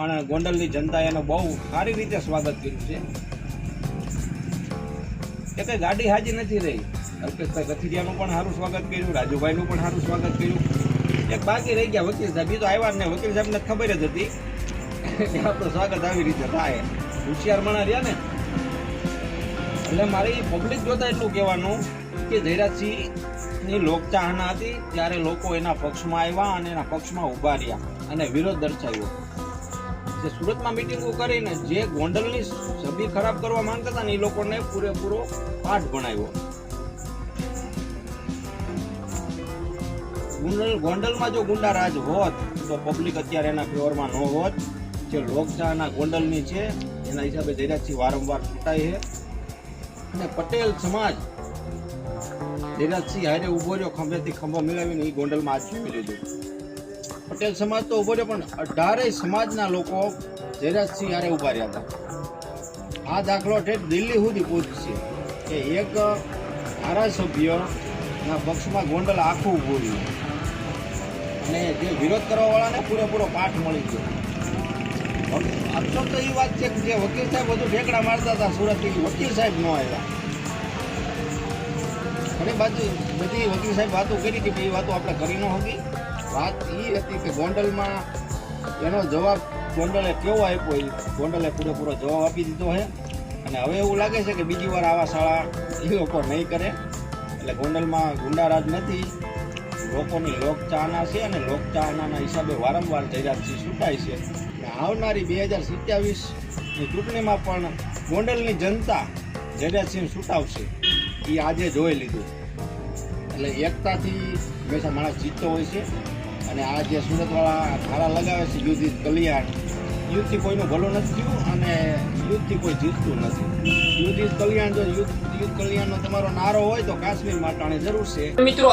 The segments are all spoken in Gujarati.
અને ગોંડલની જનતાએ એનું બહુ સારી રીતે સ્વાગત કર્યું છે. કે કંઈ ગાડી હાજી નથી રહી. અલ્પેશભાઈ કથિરિયાનું પણ સારું સ્વાગત કર્યું, રાજુભાઈનું પણ સારું સ્વાગત કર્યું. એક બાકી રહી ગયા વકીલ સાહેબ. એ તો આવ્યા ને વકીલ સાહેબને ખબર જ હતી. કે આપણું સ્વાગત આવી રીતે થાય. હોશિયાર મણા રહ્યા ને. એટલે મારી પબ્લિક જોતા એટલું કહેવાનું કે જયરાજસિંહની લોકચાહના હતી ત્યારે લોકો એના પક્ષમાં આવ્યા અને એના પક્ષમાં ઊભા રહ્યા અને વિરોધ દર્શાવ્યો. જે સુરતમાં મિટિંગો કરીને જે ગોંડલની છબી ખરાબ કરવા માંગતા હતા ને એ લોકોને પૂરેપૂરો પાઠ ભણાવ્યો. ગોંડલ ગોંડલમાં જો ગુંડા રાજ હોત, તો પબ્લિક અત્યારે એના ફેવરમાં ન હોત. જે લોકશાહના ગોંડલની છે, એના હિસાબે જયરાજસિંહ વારંવાર ચૂંટાય છે. અને પટેલ સમાજ ધીરજસિંહ હારે ઊભો રહ્યો, ખંભેથી ખંભો મેળવીને એ ગોંડલમાં આજ જીવી લીધું. પટેલ સમાજ તો ઊભો રહ્યો, પણ અઢારેય સમાજના લોકો ધીરજસિંહ હારે ઊભા રહ્યા હતા. આ દાખલો ઠેઠ દિલ્હી સુધી પહોંચશે કે એક ધારાસભ્યના પક્ષમાં ગોંડલ આખું ઉભું રહ્યું. અને જે વિરોધ કરવાવાળાને પૂરેપૂરો પાઠ મળી ગયો. અક્ષર તો એ વાત છે કે જે વકીલ સાહેબ બધું ઠેકડા મારતા હતા સુરતથી વકીલ સાહેબ ન આવ્યા. ઘણી બાજુ બધી વકીલ સાહેબ વાતો કરી હતી એ વાતો આપણે કરી ન હતી. વાત એ હતી કે ગોંડલમાં એનો જવાબ ગોંડલે કેવો આપ્યો એ? ગોંડલે પૂરેપૂરો જવાબ આપી દીધો છે અને હવે એવું લાગે છે કે બીજી વાર આવા શાળા એ લોકો નહીં કરે. એટલે ગોંડલમાં ગુંડારાજ નથી. લોકોની લોકચાહના છે અને લોકચાહનાના હિસાબે વારંવાર જયરાજસિંહ છૂટાય છે. અને આવનારી બે હજાર સત્યાવીસની ચૂંટણીમાં પણ ગોંડલની જનતા જયરાજસિંહ છૂટાવશે એ આજે જોઈ લીધું. એટલે એકતાથી હંમેશા માણસ જીતતો હોય છે. અને આ જે સુરતવાળા ધારા લગાવે છે યુદ્ધ કલ્યાણ યુદ્ધથી કોઈનું ભલું નથી થયું અને યુદ્ધથી કોઈ જીતતું નથી. યુદ્ધ કલ્યાણ જો તો કાશ્મીર માટાની જરૂર છે. મિત્રો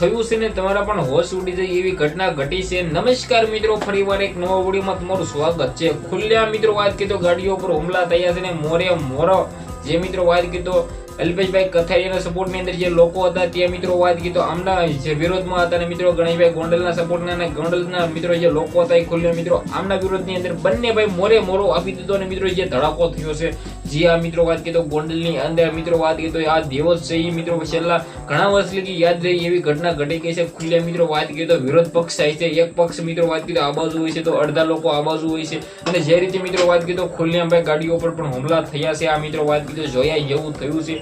થયું છે ને તમારા પણ હોશ ઉડી જાય એવી ઘટના ઘટી છે. નમસ્કાર મિત્રો ફરીવાર એક નવા વિડીયોમાં સ્વાગત છે. ખુલ્લા મિત્રો, વાત કીધો ગાડીઓ પર હુમલા થયા છે ને મોરે મોરો. જે મિત્રો, વાત કીધો અલ્પેશભાઈ કથારીના સપોર્ટની અંદર જે લોકો હતા તે મિત્રો વાત કીધો. આમના જે વિરોધમાં હતા અને મિત્રો, ગણેશભાઈ ગોંડલના સપોર્ટના અને ગોંડલના મિત્રો જે લોકો હતા એ ખુલ્લા મિત્રો, આમના વિરોધની અંદર બંને ભાઈ મોરે મોરો આપી દીધો અને મિત્રો, જે ધડાકો થયો છે. જે આ મિત્રો વાત કીધો ગોંડલની અંદર મિત્રો વાત કીધો આ દિવસ છે એ મિત્રો છેલ્લા ઘણા વર્ષ લગી યાદ રહી એવી ઘટના ઘટી ગઈ છે. ખુલ્લા મિત્રો વાત કરીએ તો વિરોધ પક્ષ થાય છે. એક પક્ષ મિત્રો વાત કીધો આ બાજુ હોય છે, તો અડધા લોકો આ બાજુ હોય છે. અને જે રીતે મિત્રો વાત કીધો ખુલ્લા ભાઈ ગાડીઓ પર પણ હુમલા થયા છે. આ મિત્રો વાત કીધો જોયા એવું થયું છે.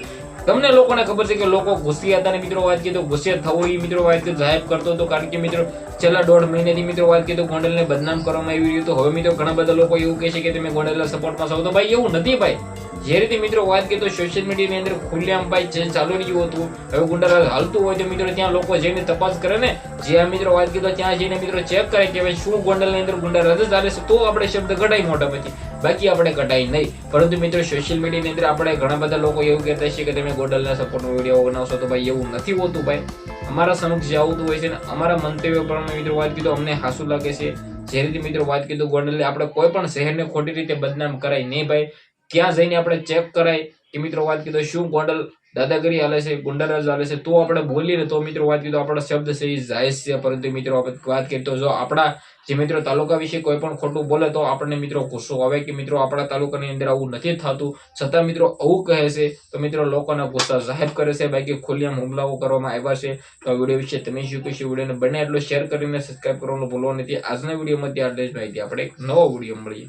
તમને લોકોને ખબર છે કે લોકો ગુસ્સે હતા ને મિત્રો વાત કીધું ગુસ્સે થવો એ મિત્રો વાત કીધું જાહેર કરતો હતો કારણ કે મિત્રો છેલ્લા દોઢ મહિનાથી મિત્રો વાત કીધું ગોંડલને બદનામ કરવામાં આવી રહ્યું હતું. હવે મિત્રો ઘણા બધા લોકો એવું કહે છે કે તમે ગોંડલના સપોર્ટમાં છો. તો ભાઈ એવું નથી ભાઈ. જે રીતે મિત્રો વાત કીધું સોશિયલ મીડિયાની અંદર ખુલ્લેઆમ ભાઈ ચાલુ રહ્યું હતું. હવે ગુંડા હાલતું હોય તો મિત્રો ત્યાં લોકો જઈને તપાસ કરે ને. જે આ મિત્રો વાત કીધો ત્યાં જઈને મિત્રો ચેક કરે કે ભાઈ શું ગોંડલની અંદર ગુંડા જ ચાલે છે. તો આપણે શબ્દ મોટા પછી બાકી આપણે કઢાઈ નહીં. પરંતુ મિત્રો સોશિયલ મીડિયાની અંદર આપણે ઘણા બધા લોકો એવું કહેતા છે કે તમે ગોડલના સપોર્ટનો વીડિયો બનાવશો તો ભાઈ એવું નથી હોતું ભાઈ. અમારા સમક્ષ જે આવતું હોય છે ને, અમારા મંતવ્ય પ્રમાણે મિત્રો વાત કીધું, અમને હાસું લાગે છે. જે રીતે મિત્રો વાત કીધું, ગોંડલને આપણે કોઈ પણ શહેરને ખોટી રીતે બદનામ કરાય નહીં ભાઈ. ક્યાં જઈને આપણે ચેક કરાય કે મિત્રો વાત કીધું, શું ગોંડલ દાદાગીરી હાલે છે, ગુંડારાજ હાલે છે, તો આપણે બોલીને તો મિત્રો વાત કીધું આપણો શબ્દ છે એ જાહેર છે. પરંતુ મિત્રો વાત કરીએ તો જો આપણા જે મિત્રો તાલુકા વિશે કોઈ પણ ખોટું બોલે તો આપણને મિત્રો ગુસ્સો આવે કે મિત્રો આપણા તાલુકાની અંદર આવું નથી થતું. છતાં મિત્રો આવું કહે છે, તો મિત્રો લોકોના ગુસ્સા જાહેર કરે છે. બાકી ખુલ્લેઆમ હુમલાઓ કરવામાં આવ્યા છે. તો વીડિયો વિશે તમે શું કહેશો? વિડીયોને બને એટલો શેર કરીને સબસ્ક્રાઈબ કરવાનું ભૂલવા નથી. આજના વિડીયોમાં ત્યાં જ માહિતી. આપણે એક નવો વીડિયો મળીએ.